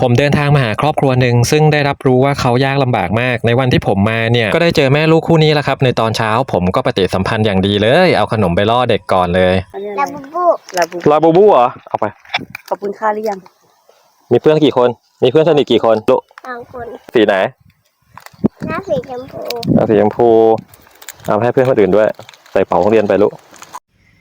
ผมเดินทางมาหาครอบครัวหนึ่งซึ่งได้รับรู้ว่าเขายากลำบากมาก ในวันที่ผมมาเนี่ยก็ได้เจอแม่ลูกคู่นี้แหละครับ ในตอนเช้าผมก็ปฏิสัมพันธ์อย่างดีเลย เอาขนมไปล่อเด็กก่อนเลยอันนี้ลาอะไรบูบูลาบูลาบูบูเหรอเอาไป ขอบคุณค่าหรือยัง มีเพื่อนกี่คน มีเพื่อนสนิทกี่คนลูกสองคน สีไหนหน้าสีชมพูเอาสีชมพูเอาให้เพื่อนคนอื่นด้วย ใส่เป๋าโรงเรียนไปลูก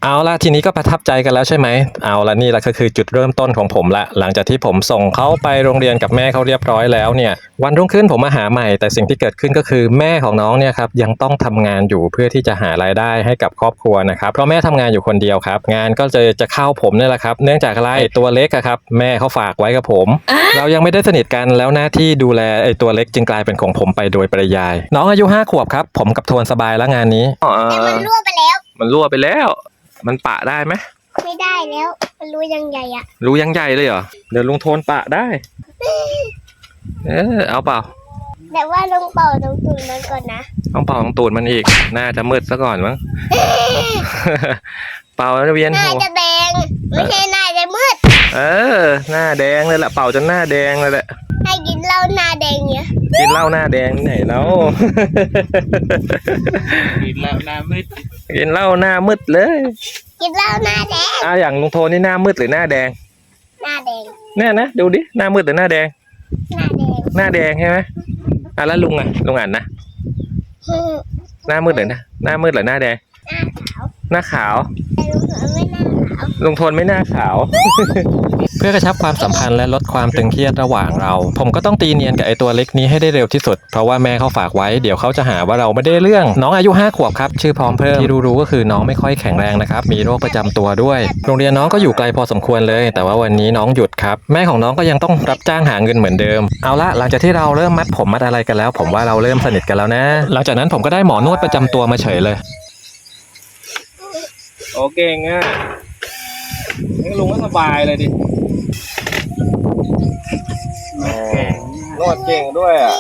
เอาละทีนี้ก็ประทับใจกันแล้วใช่ไหม เอาละนี่แหละก็คือจุดเริ่มต้นของผมละ หลังจากที่ผมส่งเขาไปโรงเรียนกับแม่เขาเรียบร้อยแล้วเนี่ย วันรุ่งขึ้นผมมาหาใหม่ แต่สิ่งที่เกิดขึ้นก็คือแม่ของน้องเนี่ยครับยังต้องทำงานอยู่เพื่อที่จะหารายได้ให้กับครอบครัวนะครับเพราะแม่ทำงานอยู่คนเดียวครับ งานก็จะจะเข้าผมเนี่ยแหละครับ เนื่องจากอะไรตัวเล็กอะครับ แม่เขาฝากไว้กับผม เรายังไม่ได้สนิทกันแล้วหน้าที่ดูแลไอ้ตัวเล็กจึงกลายเป็นของผมไปโดยปริยาย น้องอายุห้าขวบครับผมกับทวนสบายแล้วงานนี้แต่มันรั่วไปแล้ว มันรั่วไปแล้ว มันปะได้ไหมไม่ได้แล้ว มันรู้ยังใหญ่อะรูยังใหญ่เลยเหรอเดี๋ยวลุงโทนปะได้ เออเอาเปล่า แต่ว่าลงเป่าตรงตุ่นมันก่อนนะต้องเป่าตรงตูดมันอีก น่าจะมืดซะก่อนมั้ง เป่าแล้วจะเวียนหน้าหัว จะแดงไม่ใช่หน้าจะมืด เออ หน้าแดงเลยแหละเป่าจนหน้าแดงเลยแหละ ให้กินเหล้าหน้าแดงเนี่ยกินเหล้าหน้าแดงที่ไหนแล้ว กินแล้วหน้ามืดกินเหล้าหน้ามืดเลยกินเหล้าหน้าแดง อ่าอย่างลุงโทนนี่หน้ามืดหรือหน้าแดง หน้าแดง แน่นะดูดิ หน้ามืดหรือหน้าแดง หน้าแดง หน้าแดงใช่ไหมอะแล้วลุงอะลุงอ่านนะฮึ่มหน้ามืดหรือหน้าหน้ามืดหรือหน้าแดง หน้าขาว หน้าขาว แต่ลุงเขยไม่หน้าขาว ลุงโทนไม่น่าขาว เพื่อกระชับความสัมพันธ์และลดความตึงเครียดระหว่างเรา ผมก็ต้องตีเนียนกับไอตัวเล็กนี้ให้ได้เร็วที่สุด เพราะว่าแม่เขาฝากไว้เดี๋ยวเขาจะหาว่าเราไม่ได้เรื่อง น้องอายุ 5 ขวบครับ ชื่อพร้อมเพิ่มที่รู้ๆก็คือน้องไม่ค่อยแข็งแรงนะครับ มีโรคประจำตัวด้วย โรงเรียนน้องก็อยู่ไกลพอสมควรเลย แต่ว่าวันนี้น้องหยุดครับ แม่ของน้องก็ยังต้องรับจ้างหาเงินเหมือนเดิม เอาละหลังจากที่เราเริ่มมัดผมมัดอะไรกันแล้ว ผมว่าเราเริ่มสนิทกันแล้วนะ หลังจากนั้นผมก็ได้หมอนวดประจำตัวมาเฉยเลยโอเคง่ะงั้ นลุงก็สบายเลยดินวดเก่งด้วยอะ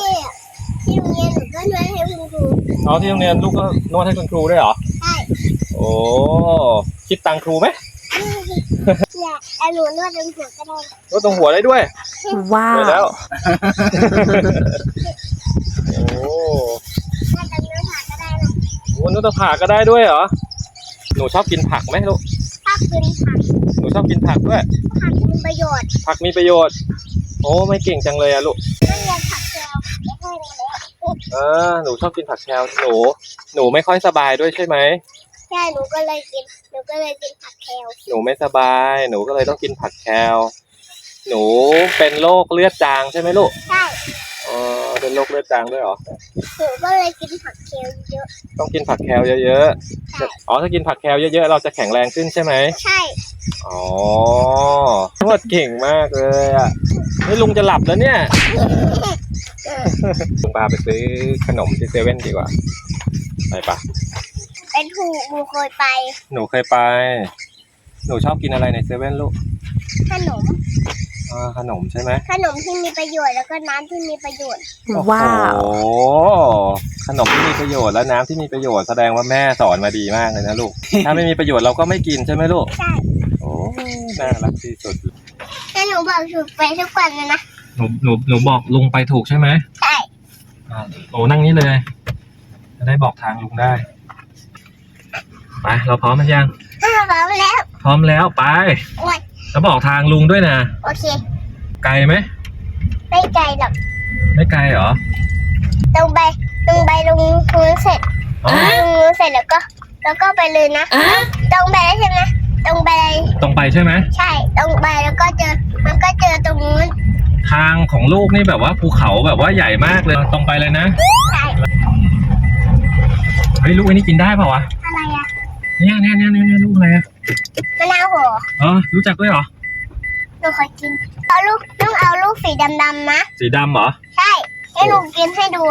ที่ที่โรงเรียนหนูก็นวดให้คุณครูเอาที่โรงเรียนลูกก็นวดให้คุณครูด้วยเหรอ ใช่โอ้คิดตังค์ครูไหมเนี่ยแต่หนูนวดตรงหัวก็ได้นวดตรงหัวได้ด้วยว้าเดี๋ยววแล้ว โอ้นวดตรงหน้าผากก็ได้นะโหนวดตรงผากก็ได้ด้วยเหรอ หนูชอบกินผักไหมลูกถ้ากินผักหนู ชอบกินผักด้วย ผักมีประโยชน์ผักมีประโยชน์ โอ้ไม่เก่งจังเลยอะลูกนั่นเรียนผักแก้วไม่ค่อยรู้แล้วเออหนูชอบกินผักแคลหนู หนูไม่ค่อยสบายด้วยใช่ไหมใช่หนูก็เลยกินหนูก็เลยกินผักแคลหนูไม่สบาย หนูก็เลยต้องกินผักแคลหนูเป็นโรคเลือดจางใช่ไหมลูกใช่อ๋อ เป็นโรคเลือดจางด้วยเหรอหนูก็เลยกินผักแคลเยอะ ต้องกินผักแคลเยอะใช่ ๆ อ๋อถ้ากินผักแคลเยอะๆ เราจะแข็งแรงขึ้นใช่ไหมใช่อ๋อนวดเก่งมากเลยอะนี่ลุงจะหลับแล้วเนี่ย ลุงพาไปซื้อขนมที่เซเว่นดีกว่า ไปปะเป็นถูกหนูเคยไปหนูเคยไป หนูชอบกินอะไรในเซเว่นลูกขนม อ่าขนมใช่ไหมขนมที่มีประโยชน์แล้วก็น้ำที่มีประโยชน์ ว้าว โอ้โหขนมที่มีประโยชน์และน้ำที่มีประโยชน์แสดงว่าแม่สอนมาดีมากเลยนะลูก ถ้าไม่มีประโยชน์เราก็ไม่กินใช่ไหมลูก ใช่โอ้น่ารักที่สุด แต่หนูบอกถูกไปทุกวันเลยนะ หนูหนูหนูบอกลุงไปถูกใช่ไหมใช่ อ่าโอ้นั่งนี่เลย จะได้บอกทางลุงได้ ไป เราพร้อมกันยัง อ้าวบอกแล้ว พร้อมแล้วไป โอ้ย แล้วบอกทางลุงด้วยนะ โอเค ไกลไหม ไม่ไกลหรอก ไม่ไกลเหรอ ตรงไปตรงไปลงพื้นเสร็จอ๋อลงพื้นเสร็จแล้วก็ แล้วก็ไปเลยนะตรงไปแล้วใช่ไหมตรงไปเลยตรงไปใช่ไหม ใช่ ตรงไปแล้วก็เจอ มันก็เจอตรงนู้นทางของลูกนี่แบบว่าภูเขาแบบว่าใหญ่มากเลย ตรงไปเลยนะ ใช่เฮ้ยลูกอันนี้กินได้เปล่าวะ อะไรอะเนี่ยเนี่ยเนี่ยเนี่ยเนี่ยลูกอะไรอะ มะนาวโหเออรู้จักด้วยเหรอ หนูเคยกินเอาลูกต้องเอาลูกสีดำๆนะ สีดำเหรอ ใช่ให้หนูกินให้ดู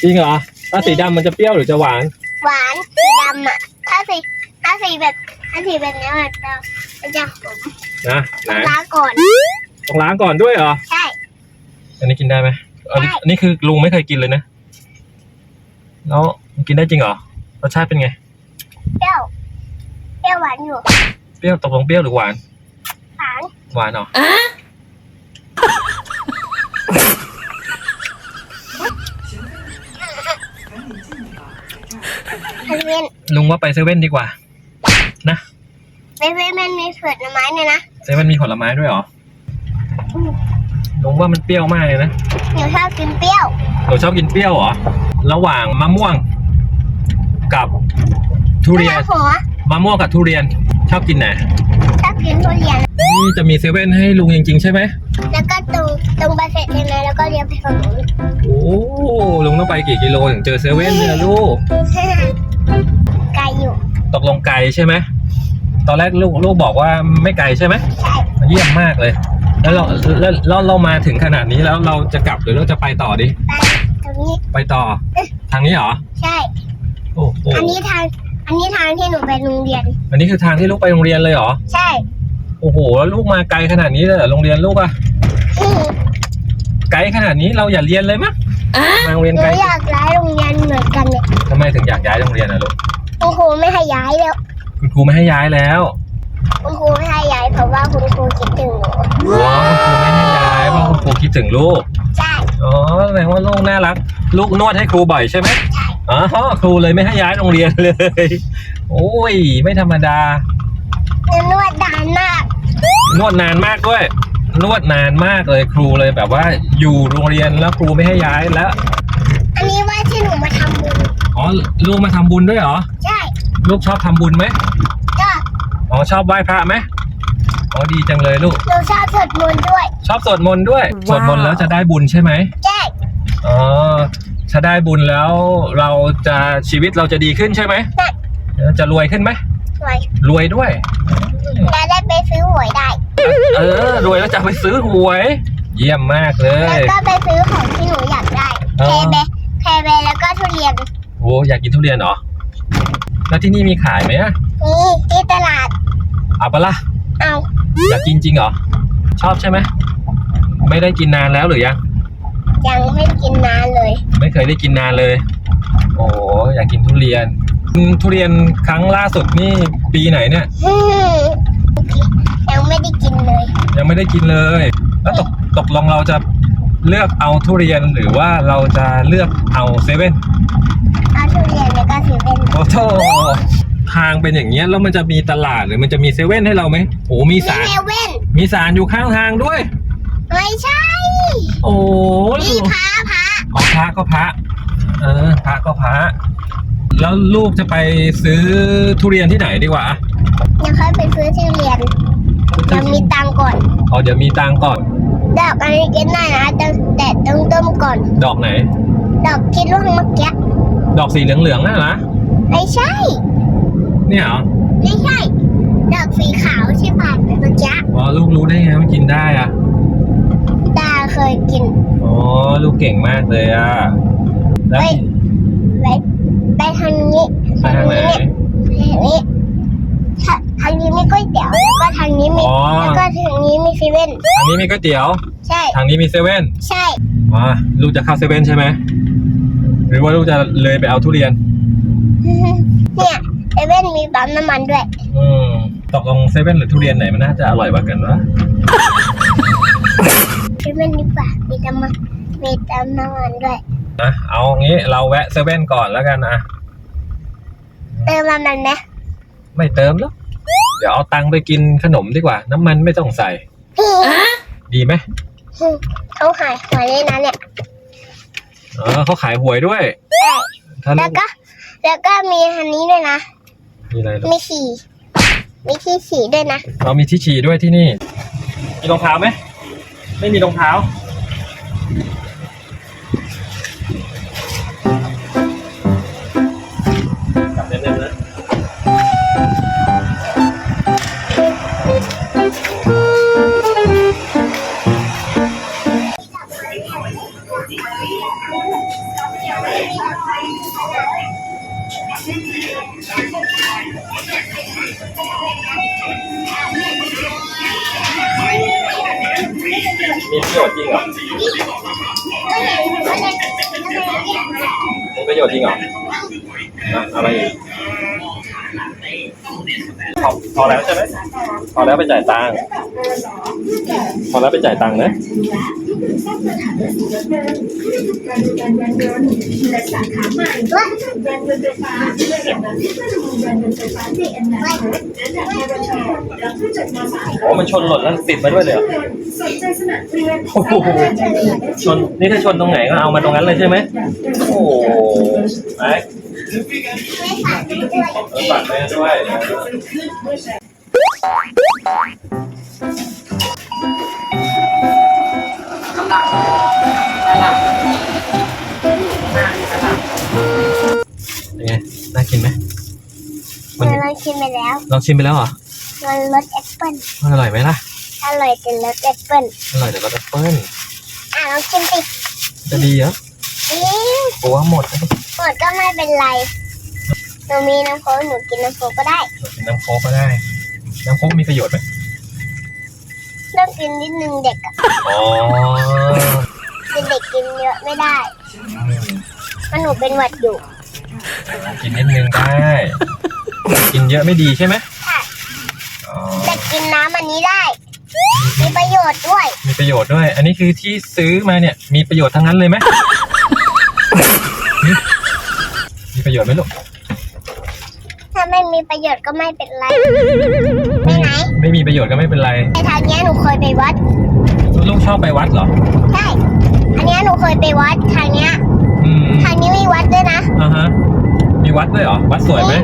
จริงเหรอ ถ้าสีดำมันจะเปรี้ยวหรือจะหวาน หวานสีดำอะ ถ้าสีถ้าสีแบบถ้าสีแบบนี้มันจะมันจะขมนะไหนต้องล้างก่อน ต้องล้างก่อนด้วยเหรอ ใช่ อันนี้กินได้ไหมอันนี้ได้ อันนี้คือลุงไม่เคยกินเลยนะ แล้วมันกินได้จริงเหรอ รสชาติเป็นไง เปรี้ยวเปี้ยวหวานอยู่ เปรี้ยวตกลงเปรี้ยวหรือหวาน หวาน หวานเหรอเซลุงว่าไปเซเว่นดีกว่า นะเซเว่นมันมีผลไม้เนี่ยนะเซเว่นมีผลไม้ด้วยหรอลุงว่ามันเปรี้ยวมากเลยนะหนูชอบกินเปรี้ยว หนูชอบกินเปรี้ยวเหรอ ระหว่างมะม่วง กับทุเรียน หัว มะม่วงกับทุเรียนชอบกินไหนชอบกินทุเรียน นี่จะมีเซเว่นให้ลุงจริงๆใช่ไหม แล้วก็ตรงตรงไปเสร็จใช่ไหมแล้วก็เลี้ยวไปฝั่งนู้นโอ้ลุงต้องไปกี่กิโลถึงเจอเซเว่นเนี่ยลูก ไกลอยู่ ตกลงไกลใช่ไหม ตอนแรกลูกลูกบอกว่าไม่ไกลใช่ไหมใช่เยี่ยมมากเลย แล้วเราแล้วแล้วเรามาถึงขนาดนี้แล้วเราจะกลับหรือเราจะไปต่อดิ ไปตรงนี้ ไปต่อ ทางนี้เหรอ ใช่ โอ้โห อันนี้ทาง อันนี้ทางที่หนูไปโรงเรียน อันนี้คือทางที่ลูกไปโรงเรียนเลยเหรอ ใช่ โอ้โหแล้วลูกมาไกลขนาดนี้เลยเหรอโรงเรียนลูกอะอืมไกลขนาดนี้เราอย่าเรียนเลยมั้ยมาโรงเรียนหนูไกลอยากย้ายโรงเรียนเหมือนกันเนี่ยทำไมถึงอยากย้ายโรงเรียนอะลูกคุณครูไม่ให้ย้ายแล้วคุณครูไม่ให้ย้ายแล้วคุณครูไม่ให้ย้ายเพราะว่าคุณครูคิดถึงหนูว้าวคุณครูไม่ให้ย้ายเพราะคุณครูคิดถึงลูก ใช่ อ๋อแสดงว่าลูกน่ารัก ลูกนวดให้ครูบ่อยใช่ไหมใช่ อ๋อครูเลยไม่ให้ย้ายโรงเรียนเลย โอ้ย ไม่ธรรมดาหนูนวดนานมากนวดนานมากด้วย นวดนานมากเลยครูเลยแบบว่า อยู่โรงเรียนแล้วครูไม่ให้ย้ายแล้ว อันนี้ว่าที่หนูมาทำบุญอ๋อ ลูกมาทำบุญด้วยเหรอ ใช่ลูกชอบทำบุญไหมก็อ๋อชอบไหว้พระไหมอ๋อดีจังเลยลูก หนูชอบสวดมนต์ด้วยชอบสวดมนต์ด้วยสวดมนต์แล้วจะได้บุญใช่ไหม ใช่อ๋อ ถ้าได้บุญแล้วเราจะชีวิตเราจะดีขึ้นใช่ไหมใช่ จะรวยขึ้นไหมสวยรวยด้วยจะได้ไปซื้อหวยได้ เออรวยแล้วจะไปซื้อหวย เยี่ยมมากเลแล้วย ก็ไปซื้อของที่หนูอยากได้อ๋เคอเบเคเบแล้วก็ทุเรียนโอ้อยากกินทุเรียนเหรอ แล้วที่นี่มีขายไหมอะนี่ที่ตลาดเอาปะล่ะเอาอยากกินจริงเหรอ ชอบใช่ไหม ไม่ได้กินนานแล้วหรือยัง ยังไม่กินนานเลย ไม่เคยได้กินนานเลย โอ้โหอยากกินทุเรียนอืมทุเรียนครั้งล่าสุดนี่ปีไหนเนี่ย อืมยังไม่ได้กินเลย ยังไม่ได้กินเลย แล้วตกตกลงเราจะเลือกเอาทุเรียนหรือว่าเราจะเลือกเอาเซเว่นเอาทุเรียนแล้วก็ถือเป็นโอ้โหทางเป็นอย่างเงี้ยแล้วมันจะมีตลาดหรือมันจะมีเซเว่นให้เราไหมโอ้มีมีสาร เซเว่นมีสารอยู่ข้างทางด้วย ไม่ใช่ โอ้นี่พระพระอ๋อพระก็พระ เออพระก็พระ แล้วลูกจะไปซื้อทุเรียนที่ไหนดีกว่ายังค่อยไปซื้อทุเรียนยังมีตังค์ก่อนอ๋อเดี๋ยวมีตังค์ก่อน ดอกอันนี้กินได้นะแต่แต่ต้องต้มก่อน ดอกไหน ดอกที่ร่วงเมื่อกี้ดอกสีเหลืองๆน่ะนะไม่ใช่ เนี่ยเหรอไม่ใช่ ดอกสีขาวที่ผ่านไปเมื่อกี้อ๋อลูกรู้ได้ไงว่ากินได้อะตา เคยกินอ๋อลูกเก่งมากเลยอะแล้วเฮ้ยไปไปทางนี้ไปทางไหนทางนี้ทางทางนี้มีก๋วยเตี๋ยวแล้วก็ทางนี้มีอ๋อแล้วก็ทางนี้มีเซเว่นทางนี้มีก๋วยเตี๋ยว ใช่ ทางนี้มีเซเว่นใช่อ๋อลูกจะเข้าเซเว่นใช่ไหมหรือว่าลูกจะเลยไปเอาทุเรียน เนี่ยเซเว่นมีปั๊มน้ำมันด้วยอืมตกลงเซเว่นหรือทุเรียนไหนมันน่าจะอร่อยกว่ากันวะ เซเว่นดีกว่ามีน้ำมันมีปั๊มน้ำมันด้วยนะเอางี้เราแวะเซเว่นก่อนแล้วกันนะเติมน้ำมันไหมไม่เติมแล้ว เดี๋ยวเอาตังค์ไปกินขนมดีกว่า น้ำมันไม่ต้องใส่ดีไหมเขาขายหวยเลยนะเนี่ยเออเขาขายหวยด้วยใช่ถ้าลูแล้วกก็ แล้วก็มีอันนี้ด้วยนะ มีอะไรลูกมีฉี่มีที่ฉี่ด้วยนะเรามีที่ฉี่ด้วยที่นี่มีรองเท้าไหม ไม่มีรองเท้า มีประโยชน์จริงเหรอมีประโยชน์จริงเหรอนะอะไรอีกพอพอแล้วใช่ไหมพอแล้วไปจ่ายตังค์พอแล้วไปจ่ายตังค์นะ สร้างสถานและสิ่งแวดล้อมธุรกิจการบริการยานยนต์และสาขาใหม่ยานยนต์ไฟฟ้าและกับประเภทพลังงานยานยนต์ไฟฟ้าในอนาคตและหลักปวชรับผู้จบมสามโอ้มันชนหล่นแล้วติดมาด้วยเลยเหรอสนใจสมัครเรียนโอ้โหชนนี่ถ้าชนตรงไหนก็เอามาตรงนั้นเลยใช่ไหมโอ้โหไอ้ไม่ฝากด้วย เออฝากแม่ด้วยเป็นไงน่ากินไหมมันลองชิมไปแล้วลองชิมไปแล้วเหรอมันรสแอปเปิ้ลมันอร่อยไหมล่ะ อร่อยแต่รสแอปเปิ้ลอร่อยแต่รสแอปเปิ้ลอะลองชิมติจะดีเหรอนี่กลัวหมดนะหมดก็ไม่เป็นไรหนูมีน้ำโค้กหนูกินน้ำโค้กก็ได้เดี๋ยวกินน้ำโค้กก็ได้ น้ำโค้กมีประโยชน์ไหม ต้องกินนิดนึงเด็กอะอ๋อเป็นเด็กกินเยอะไม่ได้เพราะหนูเป็นหวัดอยู่กินนิดนึงได้ กินเยอะไม่ดีใช่ไหมค่ะอ๋อแต่กินน้ำอันนี้ได้ มีประโยชน์ด้วย มีประโยชน์ด้วย อันนี้คือที่ซื้อมาเนี่ย มีประโยชน์ทั้งนั้นเลยไหม มีประโยชน์ไหมลูก ถ้าไม่มีประโยชน์ก็ไม่เป็นไรไปไหน ไม่มีประโยชน์ก็ไม่เป็นไรแต่ทางเนี้ยหนูเคยไปวัด ลูกชอบไปวัดเหรอ ใช่ อันเนี้ยหนูเคยไปวัดทางเนี้ย อืมทางนี้มีวัดด้วยนะ อ่าฮะ มีวัดด้วยเหรอ วัดสวยไหม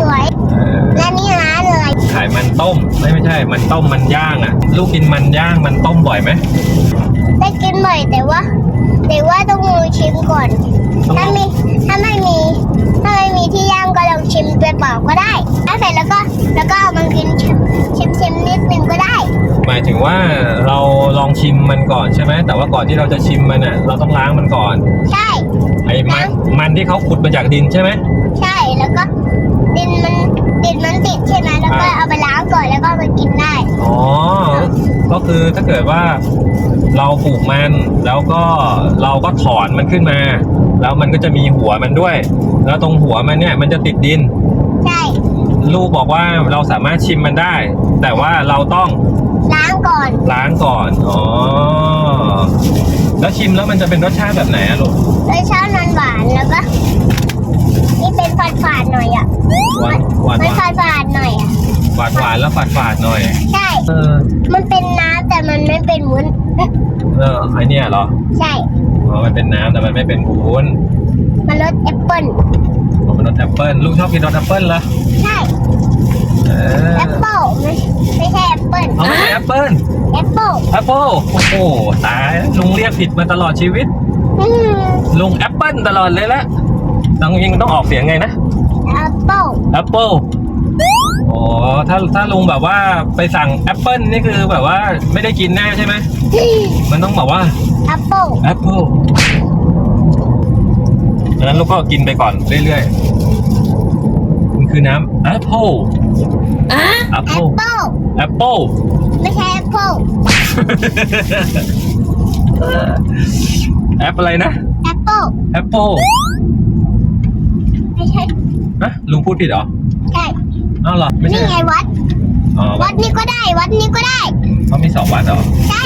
สวย เออและนี่ร้านอะไรขายมันต้มไม่ไม่ใช่ มันต้มมันย่างอะ ลูกกินมันย่างมันต้มบ่อยไหม ได้กินบ่อยแต่ว่า แต่ว่าต้องมือชิมก่อนถ้ามีถ้าไม่มีถ้าไม่มี ที่ย่างก็ลองชิมเปล่าๆก็ได้ถ้าเสร็จแล้วก็แล้วก็เอามากินชิมชิมชิมนิดนึงก็ได้หมายถึงว่าเราลองชิมมันก่อนใช่ไหมแต่ว่าก่อนที่เราจะชิมมันอะ เราต้องล้างมันก่อนใช่ไอ้มันมันที่เขาขุดมาจากดินใช่ไหมใช่แล้วก็ดินมันดินมันติดใช่ไหมแล้วก็ อ่า เอาไปล้างก่อนแล้วก็เอามากินได้ อ๋อ ก็ คือถ้าเกิดว่าเราปลูกมันแล้วก็เราก็ถอนมันขึ้นมา แล้วมันก็จะมีหัวมันด้วย แล้วตรงหัวมันเนี่ยมันจะติดดิน ใช่ ลูกบอกว่าเราสามารถชิมมันได้ แต่ว่าเราต้องล้างก่อน ล้างก่อน อ๋อ แล้วชิมแล้วมันจะเป็นรสชาติแบบไหนอะลูก รสชาติมันหวานแล้วก็นี่เป็นฝาดฝาดๆหน่อยอะหวานหวาน มันหวาฝานดฝาดๆหน่อยอะห วานหวานแล้วฝาดฝาดหน่อย ใช่ เออมันเป็นน้ำแต่มันไม่เป็นวุ้น เออไอเนี่ยเหรอใช่ อ๋อมันเป็นน้ำแต่มันไม่เป็นวุ้นมันรสแอปเปิ้ล ผมเป็นรสแอปเปิ้ลลูกชอบกินรสแอปเปิ้ลเหรอใช่ เออแอปเปิ้ลไม่ไม่ใช่แอปเปิ้ล เอาไม่ใช่แอปเปิ้ลแอปเปิ้ลแอปเปิ้ลโอ้โหตายลุงเรียกผิดมาตลอดชีวิต อืมลุงแอปเปิ้ลตลอดเลยละต้องยิงต้องออกเสียงไงนะแอปเปิ้ลแอปเปิ้ล อ๋อ ถ้าถ้าลุงแบบว่าไปสั่งแอปเปิ้ลนี่คือแบบว่าไม่ได้กินแน่ใช่ไหม มันต้องแบบว่าแอปเปิ้ลแอปเปิ้ลดังนั้นลูกก็กินไปก่อนเรื่อยๆมันคือน้ำแอปเปิ้ลแอปแอเปิ้ลปเปิ้ลแอปเปิ้ลไม่ใช่แอปเปิ้ลแอปอะไรนะแอปเปิ้ลแอปเปิ้ลไม่ใช่นะลุงพูดผิดเหรอใช่ อ้าวเหรอไม่ใช่นี่ไงวัด อ๋อวัวัดดนี้ก็ได้ วัดนี้ก็ได้ เขามีสองวัดเหรอใช่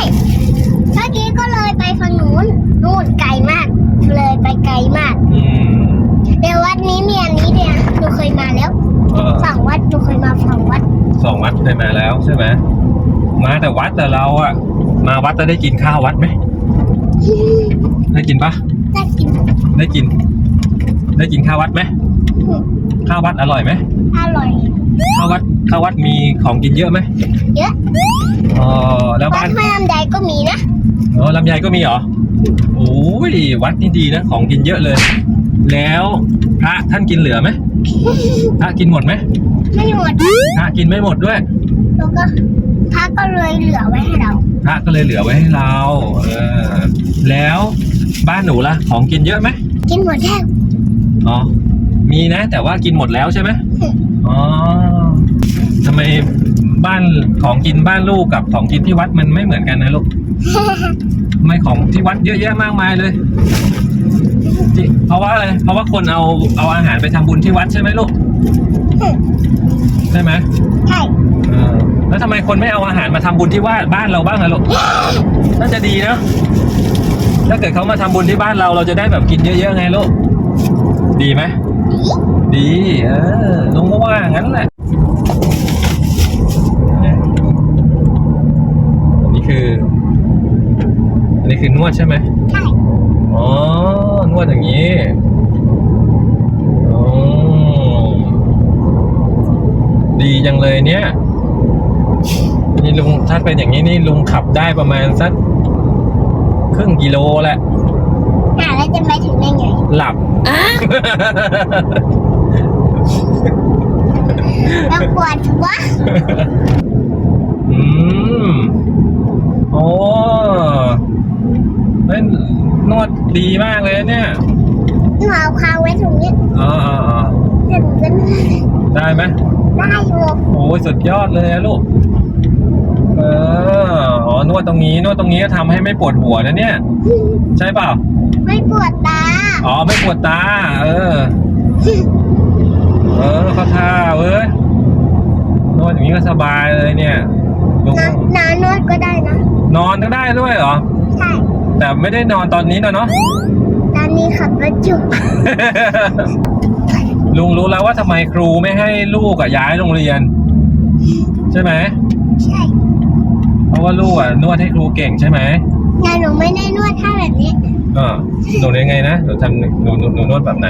เมื่อกี้ก็เลยไปฝั่งนู้น นู่นไกลมาก เลยไปไกลมาก อืมเดี๋ยววัดนี้มีอันนี้เนี่ยหนูเคยมาแล้ว เออฝั่งวัดหนูเคยมาฝั่งวัด สองวัดเคยมาแล้วใช่ไหมมาแต่วัดแต่เราอะมาวัดจะได้กินข้าววัดไหมได้กินปะน่ากิน ได้กิน ได้กินข้าววัดไหมข้าววัดอร่อยไหมอร่อย ข้าววัดข้าววัดมีของกินเยอะไหมเยอะอ๋อแล้ววับ้าดนแม่ลำไยก็มีนะอ๋อลำไยก็มีเหรอโอ้ยวัดนี่ดีนะของกินเยอะเลย แล้วพระท่านกินเหลือไหมพระกินหมดไหมไม่หมดพระกินไม่หมดด้วย แล้วก็พระก็เลยเหลือไว้ให้เราพระก็เลยเหลือไว้ให้เรา เออ แล้วบ้านหนูล่ะ ของกินเยอะไหมกินหมดแล้วอ๋อ มีนะ แต่ว่ากินหมดแล้วใช่ไหมอ๋อทำไมบ้านของกินบ้านลูกกับของกินที่วัดมันไม่เหมือนกันนะลูกทำไมของที่วัดเยอะแยะมากมายเลยที่เพราะว่าอะไร เพราะว่าคนเอาเอาอาหารไปทำบุญที่วัดใช่ไหมลูก ใช่ไหมใช่เออแล้วทำไมคนไม่เอาอาหารมาทำบุญที่ว่าบ้านเราบ้างอะลูก น่าจะดีเนอะถ้าเกิดเขามาทำบุญที่บ้านเราเราจะได้แบบกินเยอะๆไงลูก ดีไหม ดีเออลุงก็ว่างั้นแหละอันนี้คือ อันนี้คือนวดใช่ไหมใช่อ๋อนวดอย่างนี้อ๋อดีจังเลยเนี่ย นี่ลุงถ้าเป็นอย่างนี้นี่ลุงขับได้ประมาณสักครึ่งกิโลแหละ อ่าแล้วจะไปถึงได้ไงหลับเราปวดหัวอืมโอ้เล่นนวดดีมากเลยนะเนี่ยหนูเอาค้างไว้ตรงนี้อ๋ออ๋ออ๋อแต่หนูก็ได้ไหมได้อยู่โอ้ยสุดยอดเลยอะลูก เออ อ๋อนวดตรงนี้ นวดตรงนี้ก็ทำให้ไม่ปวดหัวนะเนี่ย ใช่เปล่า ไม่ปวดตา อ๋อไม่ปวดตา เออ เออเข้าท่าเว้ยนวดอย่างนี้ก็สบายเลยเนี่ยลุงนอนนอนนวดก็ได้นะ นอนก็ได้ด้วยเหรอ ใช่ แต่ไม่ได้นอนตอนนี้นะเนาะ ตอนนี้ขับรถอยู่ลุงรู้แล้วว่าทำไมครูไม่ให้ลูกอะย้ายโรงเรียน ใช่ไหม ใช่ เพราะว่าลูกอะนวดให้ครูเก่งใช่ไหมแต่หนูไม่ได้นวดท่าแบบนี้ เออหนูยังไงนะหนูทำหนูหนูหนูนวดแบบไหน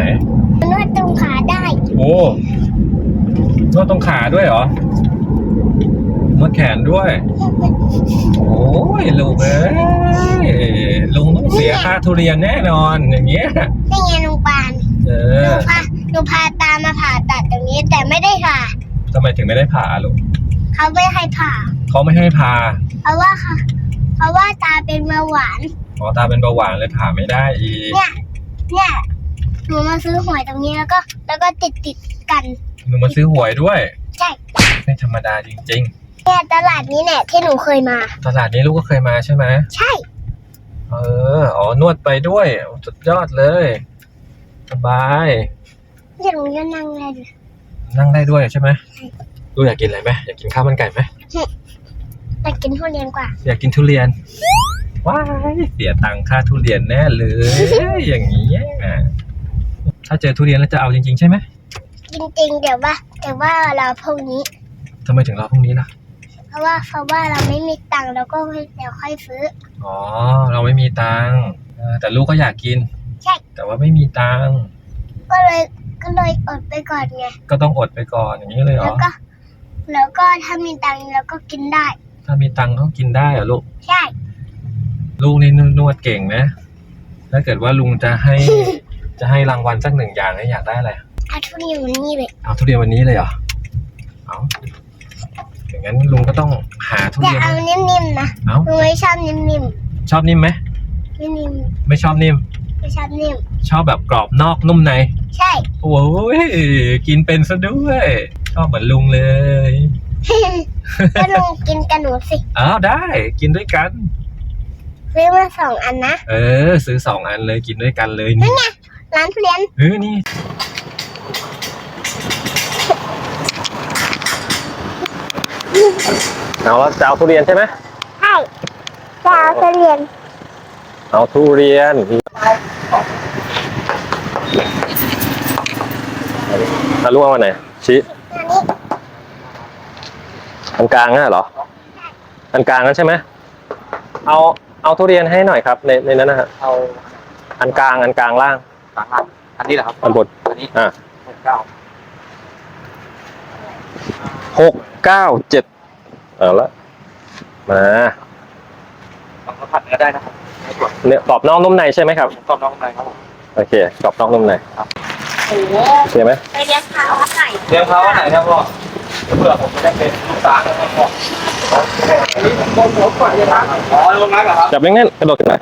นวดตรงขาได้ โอ้นวดตรงขาด้วยเหรอนวดแขนด้วย โอ้ยลูกเอ้ยลุงต้องเสียค่าทุเรียนแน่นอนอย่างเงี้ยนี่ไงลุงปานเอหนูอพาหนูพาตามาผ่าตัดตรงนี้แต่ไม่ได้ผ่าทำไมถึงไม่ได้ผ่าลูกเขาไม่ให้ผ่าเขาไม่ให้ผ่าเพราะว่าค่ะ เพราะว่าตาเป็นเบาหวานอ๋อตาเป็นเบาหวานเลยผ่าไม่ได้อีกเนี่ย เนี่ย หนูมาซื้อหวยตรงนี้แล้วก็ แล้วก็ติดติดๆกัน หนูมาซื้อหวยด้วยใช่ ไม่ธรรมดาจริง เนี่ยตลาดนี้เนี่ยที่หนูเคยมา ๆ ตลาดนี้ลูกก็เคยมาใช่ไหมใช่ เอออ๋อนวดไปด้วยสุดยอดเลย สบายเดี๋ยวหนูจะนั่งเลยดินั่งได้ด้วยใช่ไหมลูกอยากกินอะไรไหมอยากกินข้าวมันไก่ไหม แต่กินทุเรียนกว่า อยากกินทุเรียน ว้ายเสียตังค่าทุเรียนแน่เลย อย่างนี้ยถ้าเจอทุเรียนแล้วจะเอาจริงๆ ใช่ไหมจริงๆเดี๋ยวว่าแต่ว่าเราพวกนี้ ทำไมถึงรอพรุ่งนี้ล่ะ เพราะว่าเพราะว่าเราไม่มีตังค์เราก็เดี๋ยวค่อยซื้อ อ๋อ เราไม่มีตังค์เออแต่ลูกก็อยากกิน ใช่ แต่ว่าไม่มีตังค์ก็เลยก็เลยอดไปก่อนไงก็ต้องอดไปก่อนอย่างนี้เลยเหรแล้วอก็ แล้วก็ถ้ามีตังค์เราก็กินได้ ถ้ามีตังค์ก็กินได้เหรอลูก ใช่ลูกนี่นวดเก่งนะ ถ้าเกิดว่าลุงจะให้ จะให้รางวัลสักหนึ่งอย่างให้อยากได้อะไร เอาทุเรียนมานี่เลยเอาทุเรียนวันนี้เลยเหรอ เอาอย่างนั้นลุงก็ต้องหาทุแต่เรียน เอานิ่มๆนะเอาหนูไม่ชอบนิ่มชอบนิ่มไหม ๆไม่นิ่มไม่ชอบนิ่ม ไม่ชอบนิ่ม ชอบแบบกรอบนอกนุ่มใน ใช่ โอ้ยกินเป็นซะด้วย ชอบเหมือนลุงเลย ก็ลุงกินกับหนูสิ อ้าวได้กินด้วยกัน ซื้อมาสองอันนะ เออ ซื้อสองอันเลยกินด้วยกันเลยนี่ร้านทุเรียนเออนี่เอาแล้วจะเอาทุเรียนใช่ไหมใช่จะเอาทุเรียน เอาทุเรียนเอาลูกเอาวันไหนชี้ อันนี้อันกลางน่ะเหรอ อันกลางนั่นใช่ไหมเอาเอาทุเรียนให้หน่อยครับ ในในนั้นนะฮะเอาอันกลางอันกลางล่างสามอันอันนี้เหรอครับอันบนอันนี้อะหกเก้าหกเก้าเจ็ดเอาละมาลองสัมผัสเนื้อได้นะครับไม่ตรวจเนี่ยกรอบนอกนุ่มในใช่ไหมครับตอบน้องในครับผมโอเคกรอบนอกนุ่มในโอ้โหโอเคไหมไปเลี้ยงขาวไก่เลี้ยงเขาอันไหนครับพ่อ เพื่อผมจะได้เป็นลูกตาลนะครับพ่ออันนี้ผมผมผมก่อนจะล้างอ๋อลงล้างเหรอครับจับแน่นๆกระโดดขึ้นไป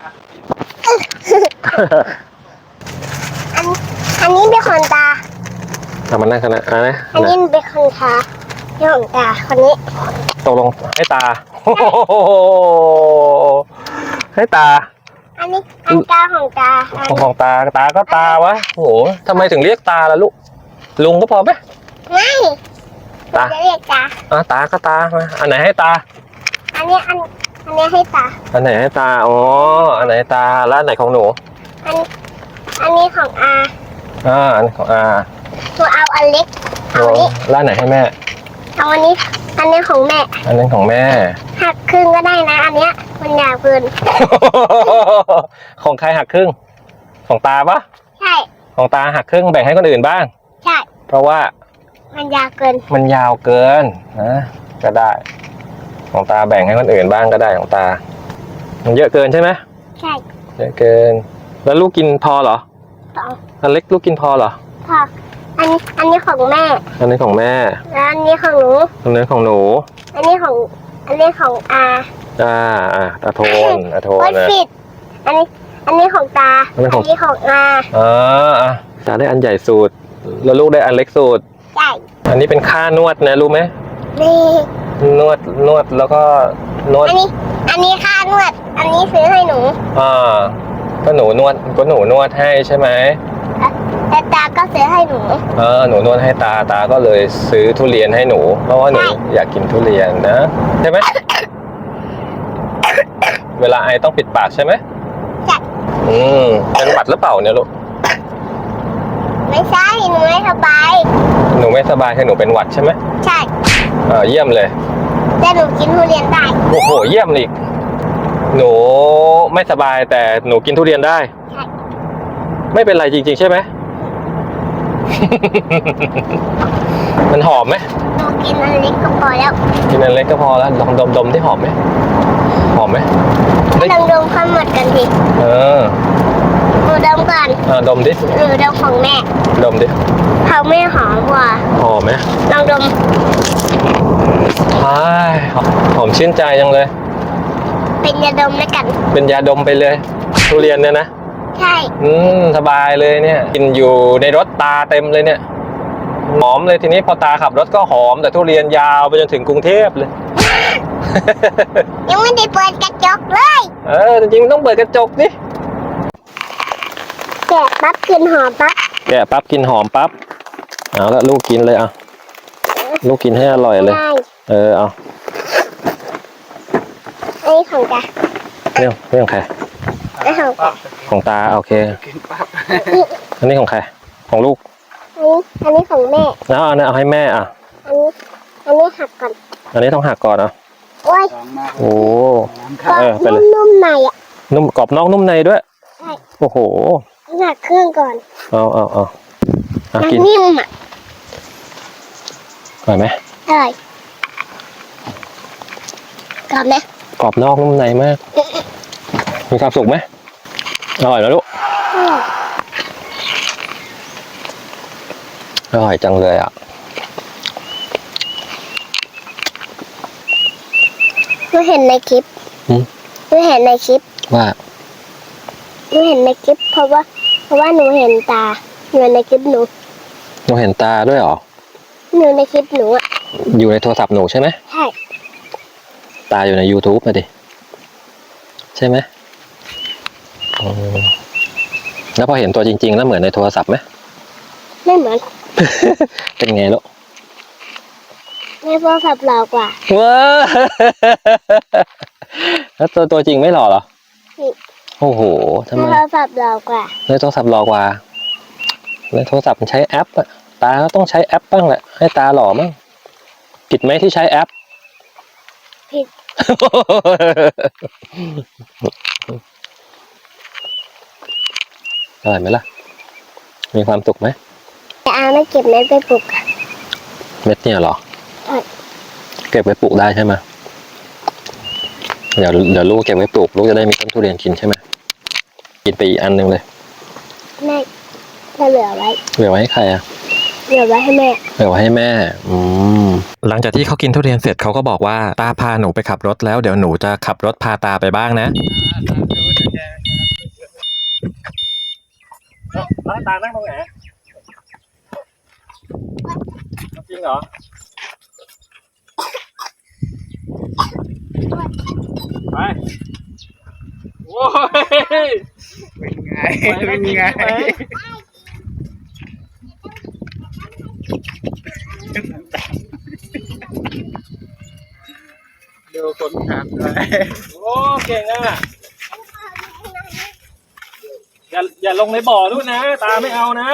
อันอันนี้เป็นคนตาทำมันนั่งขนาดอะนะอันนี้เป็นคนตานี่ของตาคนนี้ตกลงให้ตาโอ้โหให้ตา อันนี้อันตาของตาอันของตาตาก็ตาวะโอ้โหทำไมถึงเรียกตาล่ะลูกลุงก็พอไหมไม่ ตาจะเรียกตาอะตาก็ตามาอันไหนให้ตา อันนี้อันอันนี้ให้ตา อันไหนให้ตาอ๋ออันไหนให้ตาแล้วอันไหนของหนูอันอันนี้ของอาอ่าอันของอาหนูเอาอันเล็กหนูเอาอันนี้แล้วอันไหนให้แม่ เอาอันนี้อันนี้ของแม่อันนั้นของแม่ หักครึ่งก็ได้นะ อันเนี้ยมันยาวเกินของใครหักครึ่ง ของตาปะใช่ ของตาหักครึ่งแบ่งให้คนอื่นบ้าง ใช่ เพราะว่า มันยาวเกิน มันยาวเกินนะก็ได้ ของตาแบ่งให้คนอื่นบ้างก็ได้ของตา มันเยอะเกินใช่ไหมใช่เยอะเกิน แล้วลูกกินพอเหรอสองอันเล็กลูกกินพอเหรอพออันนี้อันนี้ของแม่ อันนี้ของแม่แล้วอันนี้ของหนู อันนี้ของหนู อันนี้ของอันนี้ของอาอ่าอ่าตาโทนตาโทนวัดนะผิดอันนี้อันนี้ของตา อันนี้ของนี้ของอาอ่าอะตาได้อันใหญ่สุด แล้วลูกได้อันเล็กสุด ใช่อันนี้เป็นค่านวดนะรู้ไหมนี่นวดนวดแล้วก็นวดอันนี้ อันนี้ค่านวด อันนี้ซื้อให้หนูอ่าก็หนูนวดก็หนูนวดให้ใช่ไหมแต่ตาก็ซื้อให้หนูเออหนูนวดให้ตาตาก็เลยซื้อทุเรียนให้หนู เพราะว่าหนูใช่อยากกินทุเรียนนะใช่ไหมเวลาไอต้องปิดปากใช่ไหมใช่อืมเป็นหวัดหรือเปล่าเนี่ยลูก ไม่ใช่หนูไม่สบาย หนูไม่สบายคือหนูเป็นหวัดใช่ไหมใช่เออเยี่ยมเลย แต่หนูกินทุเรียนได้ โอ้โห เยี่ยมอีก หนูไม่สบายแต่หนูกินทุเรียนได้ ใช่ ไม่เป็นไรจริง ๆ ใช่ไหม มันหอมไหมหนูกินอันเล็กก็พอแล้วกินอันเล็กก็พอแล้วลองดมดมที่หอมไหมหอมไหมให้ลองดมข้าวหมดกันสิเออหนู ดมก่อนอ่าดมดิ หนูดมของแม่ ดมดิเขาไม่หอมกว่าหอมไหมลองดมอ้ายหอมชื่นใจจังเลย เป็นยาดมแล้วกัน เป็นยาดมไปเลย ทุเรียนเนี่ยนะ ใช่ อืมสบายเลยเนี่ย กินอยู่ในรถตาเต็มเลยเนี่ย หอมเลยทีนี้พอตาขับรถก็หอม แต่ทุเรียนยาวไปจนถึงกรุงเทพเลย ยังไม่ได้เปิดกระจกเลย เออจริงๆมันต้องเปิดกระจกดิ แกะปั๊บกลินหอมปั๊บแกะปั๊บกินหอมปั๊บเอาละลูกกินเลยอะลูกกินให้อร่อยเลย ได้เออเอาอันนี้ของตาเรื่องเรื่องใครอันนี้ของตาของตาโอเค กินปั๊บอันนี้ของใครของลูกอันนี้อันนี้ของแม่แล้วอันนี้เอาให้แม่อะอันนี้อันนี้หักก่อน อันนี้ต้องหักก่อนอะโอ้ยลองมากโอ้น้ำก็ข้าวเออไปเลย นุ่มๆในอะนุ่มกรอบนอกนุ่มในด้วย ใช่ โอ้โห หักครึ่งก่อนเอาเอาเอาอะมันกินนิ่มอะอร่อยไหมอร่อยกรอบไหมกรอบนอกนุ่มในมากมีความสุขไหมอร่อยแล้วลูกอืมอร่อยจังเลยอะหนูเห็นในคลิปหืมหนูเห็นในคลิปว่าหนูเห็นในคลิปเพราะว่าเพ ราะว่าหนูเห็นตาหนูในคลิปหนู หนูเห็นตาด้วยเหรอหนูในคลิปหนูอะอยู่ในโทรศัพท์หนูใช่ไหมใช่ตาอยู่ใน YouTube มาดิ ใช่ไหมอืมแล้วพอเห็นตัวจริง ๆ แล้วเหมือนในโทรศัพท์ไหม ไม่เหมือน เป็นไงลูกในโทรศัพท์เรากว่า ว้า แล้วตัวตัวจริงไม่หล่อเหรออืม โอ้โหทำในไมโทรศัพท์เรากว่าในโทรศัพท์หล่อกว่าในโทรศัพท์มันใช้แอปอะตาก็ต้องใช้แอปบ้างแหละให้ตาหล่อมั้งผิดไหมที่ใช้แอปผิดอร่อยไหมล่ะ มีความสุขไหมแต่อาไม่เก็บเม็ดไปปลูกอะเม็ดเนี่ยเหรอใช่เก็บไว้ปลูกได้ใช่ไหมเดี๋ยวเดี๋ยวลูกเก็บไว้ปลูกลูกจะได้มีต้นทุเรียนกินใช่ไหม กินไปอีกอันหนึ่งเลย แม่จะเหลือไว้ เหลือไว้ให้ใครอะเหลือไว้ให้แม่ เหลือไว้ให้แม่ อืม หลังจากที่เขากินทุเรียนเสร็จเขาก็บอกว่าตาพาหนูไปขับรถแล้วเดี๋ยวหนูจะขับรถพาตาไปบ้างนะ แล้วตานั่งตรงไหนจริงเหรอ ไป โอ้ยเป็นไงเป็นไงเดี๋ยวคนขาบเลยโอ้เก่งอะอย่าอย่าลงในบ่อด้วยนะ ตาไม่เอานะ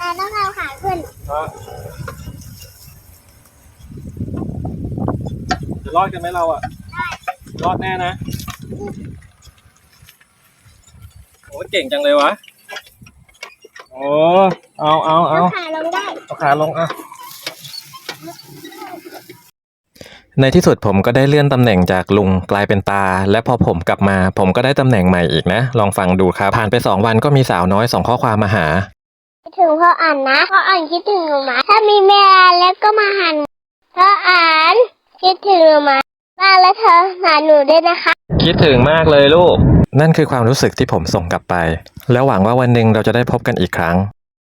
ตาต้องเอาขาขึ้นจะรอดกันไหมเราอะ รอดแน่นะ โอ้เก่งจังเลยวะ โอ้เอาเอาเอาเอาขาลงได้เอาขาลงอะในที่สุดผมก็ได้เลื่อนตำแหน่งจากลุงกลายเป็นตา และพอผมกลับมา ผมก็ได้ตำแหน่งใหม่อีกนะ ลองฟังดูครับ ผ่านไปสองวันก็มีสาวน้อยส่งข้อความมาหาคิดถึงพ่ออ่านนะพ่ออ่านคิดถึงหนูไหมถ้ามีแม่แล้วก็มาหันพ่ออ่านคิดถึงหนูไหม มาแล้วเธอหาหนูด้วยนะคะ คิดถึงมากเลยลูก นั่นคือความรู้สึกที่ผมส่งกลับไป แล้วหวังว่าวันหนึ่งเราจะได้พบกันอีกครั้ง